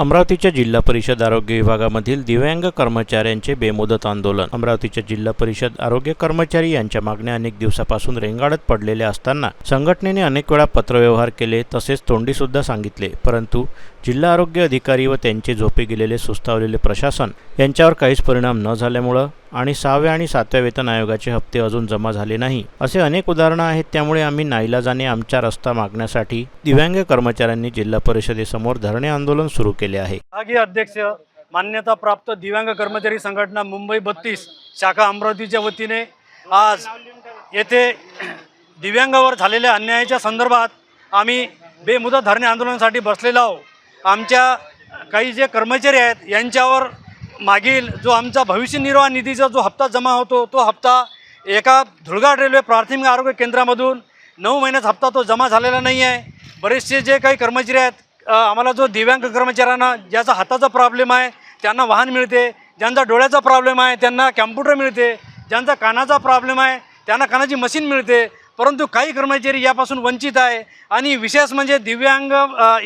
अमरावतीच्या जिल्हा परिषद आरोग्य विभागामधील दिव्यांग कर्मचाऱ्यांचे बेमुदत आंदोलन. अमरावतीच्या जिल्हा परिषद आरोग्य कर्मचारी यांच्या मागण्या अनेक दिवसापासून रेंगाळत पडलेल्या असताना संघटनेने अनेक वेळा पत्रव्यवहार केले तसेच तोंडी सुद्धा सांगितले. परंतु जिल्हा आरोग्य अधिकारी व त्यांचे झोपे गेलेले सुस्तावलेले प्रशासन यांच्यावर काहीच परिणाम न झाल्यामुळं आणि सहाव्या आणि सातव्या वेतन आयोगाचे हप्ते अजून जमा झाले नाही. असे अनेक उदाहरणं आहेत त्यामुळे आम्ही नाईलाजाने आमच्या रस्ता मागण्यासाठी दिव्यांग कर्मचाऱ्यांनी जिल्हा परिषदेसमोर धरणे आंदोलन सुरू केले आहे. अध्यक्ष मान्यता प्राप्त दिव्यांग कर्मचारी संघटना मुंबई बत्तीस शाखा अमरावतीच्या वतीने आज येथे दिव्यांगावर झालेल्या अन्यायाच्या संदर्भात आम्ही बेमुदत धरणे आंदोलनासाठी बसलेलो आहोत. आमच्या काही जे कर्मचारी आहेत यांच्यावर मागील जो आमचा भविष्य निर्वाह निधीचा जो हप्ता जमा होतो तो हप्ता एका धुळगाड रेल्वे प्राथमिक आरोग्य केंद्रामधून नऊ महिन्याचा हप्ता तो जमा झालेला नाही आहे. बरेचसे जे काही कर्मचारी आहेत आम्हाला जो दिव्यांग कर्मचाऱ्यांना ज्याचा हाताचा प्रॉब्लेम आहे त्यांना वाहन मिळते ज्यांचा डोळ्याचा प्रॉब्लेम आहे त्यांना कॅम्प्युटर मिळते ज्यांचा कानाचा प्रॉब्लेम आहे त्यांना कानाची मशीन मिळते परंतु काही कर्मचारी यापासून वंचित आहे. आणि विशेष म्हणजे दिव्यांग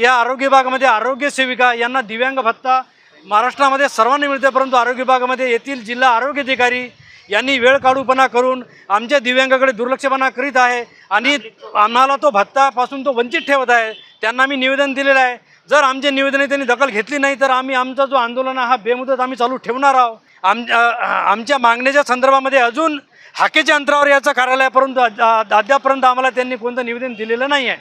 या आरोग्य विभागामध्ये आरोग्य सेविका यांना दिव्यांग भत्ता महाराष्ट्रामध्ये सर्वांना मिळते परंतु आरोग्य विभागामध्ये येथील जिल्हा आरोग्य अधिकारी यांनी वेळ काढूपणा करून आमच्या दिव्यांगाकडे दुर्लक्षपणा करीत आहे आणि आम्हाला तो भत्तापासून तो वंचित ठेवत आहे. त्यांना आम्ही निवेदन दिलेलं आहे. जर आमचे निवेदने त्यांनी दखल घेतली नाही तर आम्ही आमचा जो आंदोलन आहे हा बेमुदत आम्ही चालू ठेवणार आहोत. आम आमच्या मागण्याच्या संदर्भामध्ये अजून हाकेच्या अंतरावर याचं कार्यालय परंतु अद्यापर्यंत आम्हाला त्यांनी कोणतं निवेदन दिलेलं नाही आहे